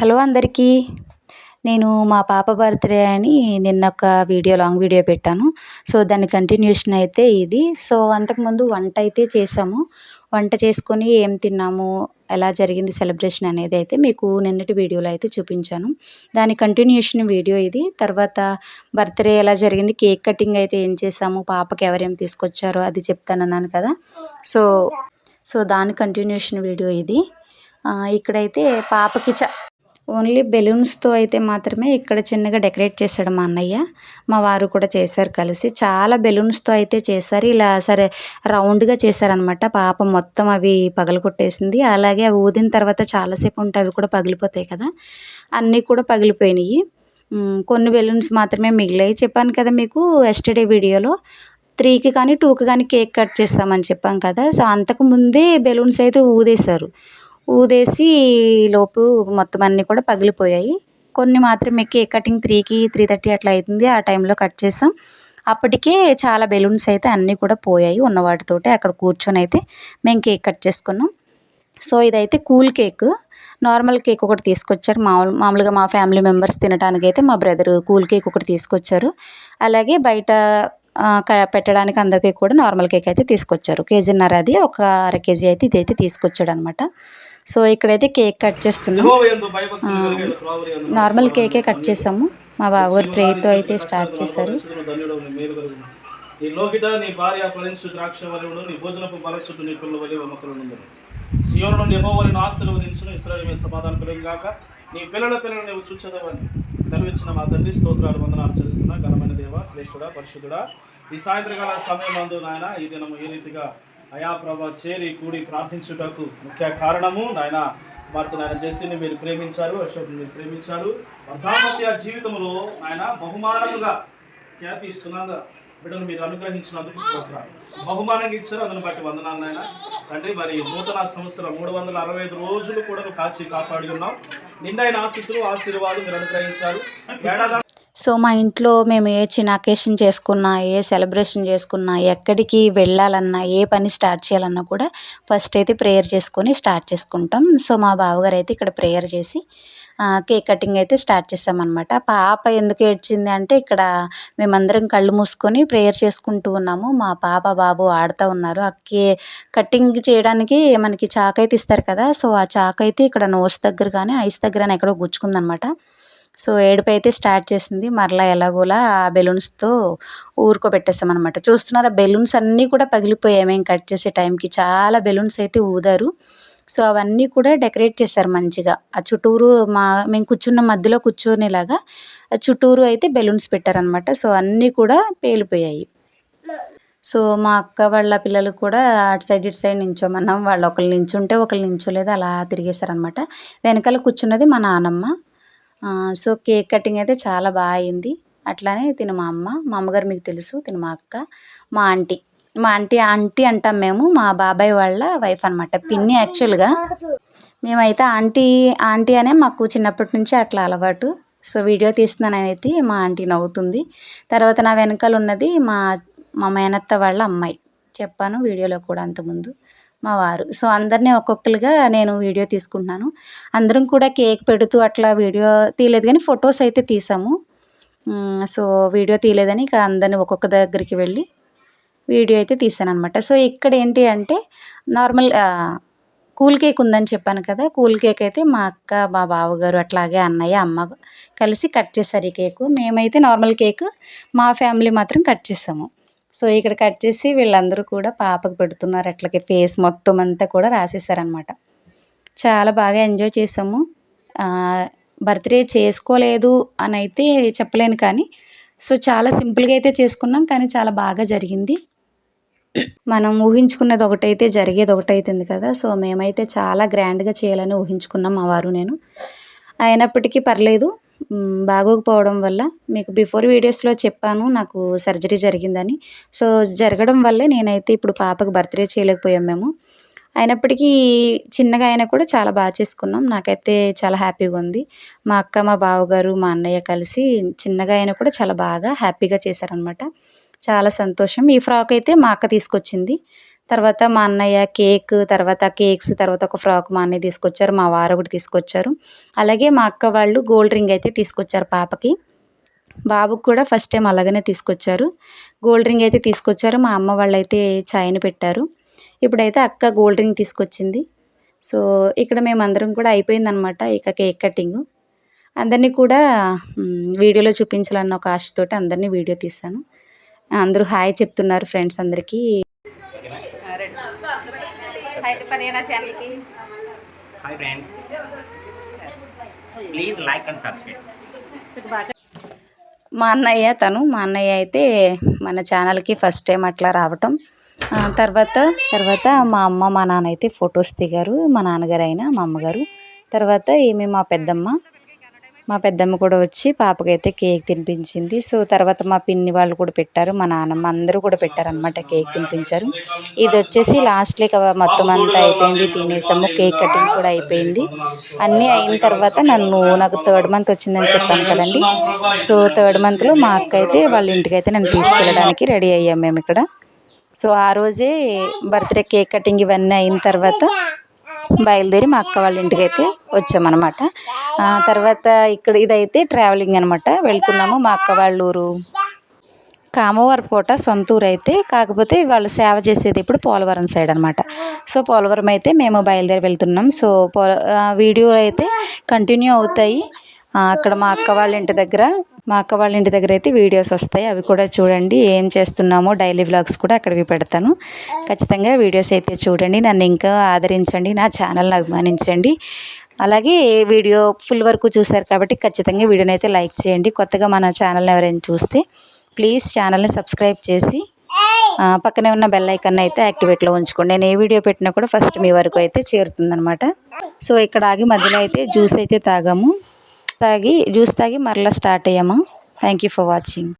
Hello అందరికీ. నేను మా పాప బర్త్డే అని నిన్న ఒక వీడియో లాంగ్ వీడియో పెట్టాను. సో దాని కంటిన్యూషన్ అయితే ఇది. సో అంతకుముందు వంట అయితే చేసాము. వంట చేసుకొని ఏం తిన్నాము ఎలా జరిగింది సెలబ్రేషన్ అనేది అయితే మీకు నిన్నటి వీడియోలో అయితే చూపించాను. దాని కంటిన్యూషన్ వీడియో ఇది. తర్వాత బర్త్డే ఎలా జరిగింది కేక్ కటింగ్ అయితే ఏం చేసాము పాపకి ఎవరేం తీసుకొచ్చారో అది చెప్తానన్నాను కదా. సో సో దాని కంటిన్యూషన్ వీడియో ఇది. ఇక్కడైతే పాపకి చ ఓన్లీ బెలూన్స్తో అయితే మాత్రమే ఇక్కడ చిన్నగా డెకరేట్ చేశాడు మా అన్నయ్య. మా వారు కూడా చేశారు కలిసి. చాలా బెలూన్స్తో అయితే చేశారు. ఇలా సరే రౌండ్గా చేశారనమాట పాప మొత్తం అవి పగలగొట్టేసింది. అలాగే అవి ఊదిన తర్వాత చాలాసేపు ఉంటే అవి కూడా పగిలిపోతాయి కదా. అన్నీ కూడా పగిలిపోయినాయి. కొన్ని బెలూన్స్ మాత్రమే మిగిలాయి. చెప్పాను కదా మీకు ఎస్టర్డే వీడియోలో. త్రీకి కానీ టూకి కానీ కేక్ కట్ చేస్తామని చెప్పాం కదా. సో అంతకు ముందే బెలూన్స్ అయితే ఊదేశారు. ఊదేసి లోపు మొత్తం అన్నీ కూడా పగిలిపోయాయి. కొన్ని మాత్రమే కేక్ కటింగ్ త్రీకి త్రీ థర్టీ అట్లా అవుతుంది ఆ టైంలో కట్ చేసాం. అప్పటికే చాలా బెలూన్స్ అయితే అన్నీ కూడా పోయాయి ఉన్న వాటితోటి అక్కడ కూర్చొని అయితే మేము కేక్ కట్ చేసుకున్నాం. సో ఇదైతే కూల్ కేక్. నార్మల్ కేక్ ఒకటి తీసుకొచ్చారు. మామూలు మామూలుగా మా ఫ్యామిలీ మెంబర్స్ తినడానికి అయితే మా బ్రదర్ కూల్ కేక్ ఒకటి తీసుకొచ్చారు. అలాగే బయట క- పెట్టడానికి అందరికీ కూడా నార్మల్ కేక్ అయితే తీసుకొచ్చారు. కేజీన్నర అది ఒక అర కేజీ అయితే ఇదైతే తీసుకొచ్చాడు అనమాట సో ఇక్కడైతే కేక్ కట్ చేస్తున్నాం. నార్మల్ కేకే కట్ చేసాము. మా బావగారు ప్రేయర్తో అయితే స్టార్ట్ చేశారు. నీ భార్య ఫలించు ద్రాక్ష వలెను నీ భోజనపు నీ పిల్లల వలె మొక్కలు నుండి సియోను నుండి యెహోవాను ఆశీర్వదించును. ఇస్రాయేల్ మీద సమాధానం కలుగు గాక. నీ పిల్లల పిల్లలు నీవు చూచదవని సెలవిచ్చిన మా తండ్రి స్తోత్రాలు వందనాలు చెల్లిస్తున్నా. ఘనమైన దేవ శ్రేష్ఠుడా పరిశుద్ధుడా. ఈ సాయంత్రకాల సమయం మందు నాయన ఈ దినము ఈ రీతిగా అయా ప్రభా చేరి కూడి ప్రార్థించుటకు ముఖ్య కారణము. నాయన వారితో నాయన జెస్సీని మీరు ప్రేమించారు అశోక్ని మీరు ప్రేమించారు. వర్ధాపత్య జీవితంలో నాయన బహుమానముగా ఖ్యాతి సునంద బిడ్డను మీరు అనుగ్రహించినందుకు స్తోత్రాలు బహుమానంగా ఇచ్చారు అందుని బట్టి వందనాలు నాయన. తండ్రి మరి నూతన సంవత్సరం మూడు వందల అరవై ఐదు రోజులు కూడా కాచి కాపాడి ఉన్నాం నిండైన ఆశీస్సులు ఆశీర్వాదాలు మీరు అనుగ్రహించారు. ఏడాది సో మా ఇంట్లో మేము ఏ చిన్న అకేషన్ చేసుకున్నా ఏ సెలబ్రేషన్ చేసుకున్నా ఎక్కడికి వెళ్ళాలన్నా ఏ పని స్టార్ట్ చేయాలన్నా కూడా ఫస్ట్ అయితే ప్రేయర్ చేసుకొని స్టార్ట్ చేసుకుంటాం. సో మా బావగారు అయితే ఇక్కడ ప్రేయర్ చేసి కేక్ కటింగ్ అయితే స్టార్ట్ చేసామన్నమాట పాప ఎందుకు ఏడ్చింది అంటే ఇక్కడ మేమందరం కళ్ళు మూసుకొని ప్రేయర్ చేసుకుంటూ ఉన్నాము. మా పాప బాబు ఆడుతూ ఉన్నారు. ఆ కే కటింగ్ చేయడానికి మనకి చాక్ అయితే ఇస్తారు కదా సో ఆ చాక్ అయితే ఇక్కడ నోస్ దగ్గర కానీ ఐస్ దగ్గర కానీ ఎక్కడో గుచ్చుకుందనమాట సో ఏడుపు అయితే స్టార్ట్ చేసింది. మరలా ఎలాగోలా ఆ బెలూన్స్తో ఊరుకోబెట్టేసాం అనమాట చూస్తున్నారా బెలూన్స్ అన్నీ కూడా పగిలిపోయాయి. మేము కట్ చేసే టైంకి చాలా బెలూన్స్ అయితే ఊదారు. సో అవన్నీ కూడా డెకరేట్ చేశారు మంచిగా. ఆ చుట్టూరు మా మేము కూర్చున్న మధ్యలో కూర్చొనేలాగా ఆ చుట్టూరు అయితే బెలూన్స్ పెట్టారనమాట సో అన్నీ కూడా పేలిపోయాయి. సో మా అక్క వాళ్ళ పిల్లలు కూడా అటు సైడ్ ఇటు సైడ్ నించోమన్నాం. వాళ్ళు ఒకళ్ళు నించుంటే ఒకళ్ళు నించోలేదు. అలా తిరిగేశారనమాట వెనకాల కూర్చున్నది మా నానమ్మ. సో కేక్ కటింగ్ అయితే చాలా బాగా అయింది. అట్లానే తిను మా అమ్మ. మా అమ్మగారు మీకు తెలుసు తిను మా అక్క. మా ఆంటీ. మా ఆంటీ ఆంటీ అంటాం మేము. మా బాబాయ్ వాళ్ళ వైఫ్ అనమాట పిన్ని యాక్చువల్గా. మేమైతే ఆంటీ ఆంటీ అనే మాకు చిన్నప్పటి నుంచి అట్లా అలవాటు. సో వీడియో తీస్తున్నానైతే మా ఆంటీ నవ్వుతుంది. తర్వాత నా వెనకాల ఉన్నది మా మా మేనత్త వాళ్ళ అమ్మాయి. చెప్పాను వీడియోలో కూడా అంతకుముందు. మా వారు. సో అందరినీ ఒక్కొక్కరుగా నేను వీడియో తీసుకుంటున్నాను. అందరం కూడా కేక్ పెడుతూ అట్లా వీడియో తీయలేదు కానీ ఫొటోస్ అయితే తీసాము. సో వీడియో తీయలేదని ఇక అందరిని ఒక్కొక్క దగ్గరికి వెళ్ళి వీడియో అయితే తీసాను అనమాట సో ఇక్కడ ఏంటి అంటే నార్మల్ కూల్ కేక్ ఉందని చెప్పాను కదా. కూల్ కేక్ అయితే మా అక్క మా బావగారు అట్లాగే అన్నయ్య అమ్మ కలిసి కట్ చేశారు ఈ కేకు. మేమైతే నార్మల్ కేక్ మా ఫ్యామిలీ మాత్రం కట్ చేసాము. సో ఇక్కడ కట్ చేసి వీళ్ళందరూ కూడా పాపకు పెడుతున్నారు. అట్లాగే ఫేస్ మొత్తం అంతా కూడా రాసేసారనమాట చాలా బాగా ఎంజాయ్ చేసాము బర్త్డే చేసుకోలేదు అని అయితే చెప్పలేను కానీ సో చాలా సింపుల్గా అయితే చేసుకున్నాం కానీ చాలా బాగా జరిగింది. మనం ఊహించుకున్నది ఒకటైతే జరిగేది ఒకటైతుంది కదా సో మేమైతే చాలా గ్రాండ్గా చేయాలని ఊహించుకున్నాం మా వారు నేను. అయినప్పటికీ పర్లేదు బాగోకపోవడం వల్ల మీకు బిఫోర్ వీడియోస్లో చెప్పాను నాకు సర్జరీ జరిగిందని. సో జరగడం వల్లే నేనైతే ఇప్పుడు పాపకి బర్త్డే చేయలేకపోయాం మేము. అయినప్పటికీ చిన్నగా అయినా కూడా చాలా బాగా చేసుకున్నాం. నాకైతే చాలా హ్యాపీగా ఉంది. మా అక్క మా బావగారు మా అన్నయ్య కలిసి చిన్నగా అయినా కూడా చాలా బాగా హ్యాపీగా చేశారనమాట చాలా సంతోషం. ఈ ఫ్రాక్ అయితే మా అక్క తీసుకొచ్చింది. తర్వాత మా అన్నయ్య కేక్ తర్వాత కేక్స్ తర్వాత ఒక ఫ్రాక్ మా అన్నయ్య తీసుకొచ్చారు మా వారు ఒకటి తీసుకొచ్చారు. అలాగే మా అక్క వాళ్ళు గోల్డ్ రింగ్ అయితే తీసుకొచ్చారు పాపకి. బాబుకి కూడా ఫస్ట్ టైం అలాగనే తీసుకొచ్చారు. గోల్డ్ రింగ్ అయితే తీసుకొచ్చారు మా అమ్మ వాళ్ళు అయితే చాయ్ని పెట్టారు. ఇప్పుడైతే అక్క గోల్డ్ రింగ్ తీసుకొచ్చింది. సో ఇక్కడ మేమందరం కూడా అయిపోయిందనమాట ఇక కేక్ కటింగ్. అందరినీ కూడా వీడియోలో చూపించాలన్న ఒక ఆశతోటి అందరినీ వీడియో తీశాను. అందరూ హాయ్ చెప్తున్నారు ఫ్రెండ్స్ అందరికీ. హాయ్ చెప్పండి నా ఛానల్కి hi friends please like and subscribe మా అన్నయ్య తను మా అన్నయ్య అయితే మన ఛానల్కి ఫస్ట్ టైం అట్లా రావటం. తర్వాత తర్వాత మా అమ్మ మా నాన్న అయితే ఫొటోస్ దిగారు. మా నాన్నగారు అయినా మా అమ్మగారు. తర్వాత ఈమె మా పెద్దమ్మ. మా పెద్దమ్మ కూడా వచ్చి పాపకైతే కేక్ తినిపించింది. సో తర్వాత మా పిన్ని వాళ్ళు కూడా పెట్టారు మా నాన్నమ్మ అందరూ కూడా పెట్టారనమాట కేక్ తినిపించారు. ఇది వచ్చేసి లాస్ట్లీ మొత్తం అంతా అయిపోయింది తినేసాము కేక్ కటింగ్ కూడా అయిపోయింది. అన్నీ అయిన తర్వాత నన్ను నాకు థర్డ్ మంత్ వచ్చిందని చెప్పాను కదండి. సో థర్డ్ మంత్లో మా అక్క అయితే వాళ్ళ ఇంటికి అయితే నన్ను తీసుకెళ్ళడానికి రెడీ అయ్యాం మేము ఇక్కడ. సో ఆ రోజే బర్త్డే కేక్ కటింగ్ ఇవన్నీ అయిన తర్వాత బయలుదేరి మా అక్క వాళ్ళ ఇంటికి అయితే వచ్చామన్నమాట తర్వాత ఇక్కడ ఇదైతే ట్రావెలింగ్ అనమాట వెళ్తున్నాము మా అక్క వాళ్ళ ఊరు. కామవారపుకోట సొంత ఊరు అయితే. కాకపోతే వాళ్ళు సేవ చేసేది ఇప్పుడు పోలవరం సైడ్ అనమాట సో పోలవరం అయితే మేము బయలుదేరి వెళ్తున్నాం. సో పో వీడియో అయితే కంటిన్యూ అవుతాయి. అక్కడ మా అక్క వాళ్ళ ఇంటి దగ్గర మా అక్క వాళ్ళ ఇంటి దగ్గర అయితే వీడియోస్ వస్తాయి అవి కూడా చూడండి. ఏం చేస్తున్నామో డైలీ వ్లాగ్స్ కూడా అక్కడికి పెడతాను. ఖచ్చితంగా వీడియోస్ అయితే చూడండి. నన్ను ఇంకా ఆదరించండి నా ఛానల్ని అభిమానించండి. అలాగే వీడియో ఫుల్ వరకు చూశారు కాబట్టి ఖచ్చితంగా వీడియోని అయితే లైక్ చేయండి. కొత్తగా మన ఛానల్ని ఎవరైనా చూస్తే ప్లీజ్ ఛానల్ని సబ్స్క్రైబ్ చేసి పక్కనే ఉన్న బెల్ ఐకన్ అయితే యాక్టివేట్లో ఉంచుకోండి. నేను ఏ వీడియో పెట్టినా కూడా ఫస్ట్ మీ వరకు అయితే చేరుతుందనమాట సో ఇక్కడ ఆగి మధ్యలో అయితే జ్యూస్ అయితే తాగాము. తాగి జ్యూస్ తాగి మరలా స్టార్ట్ అయ్యాము? Thank you for watching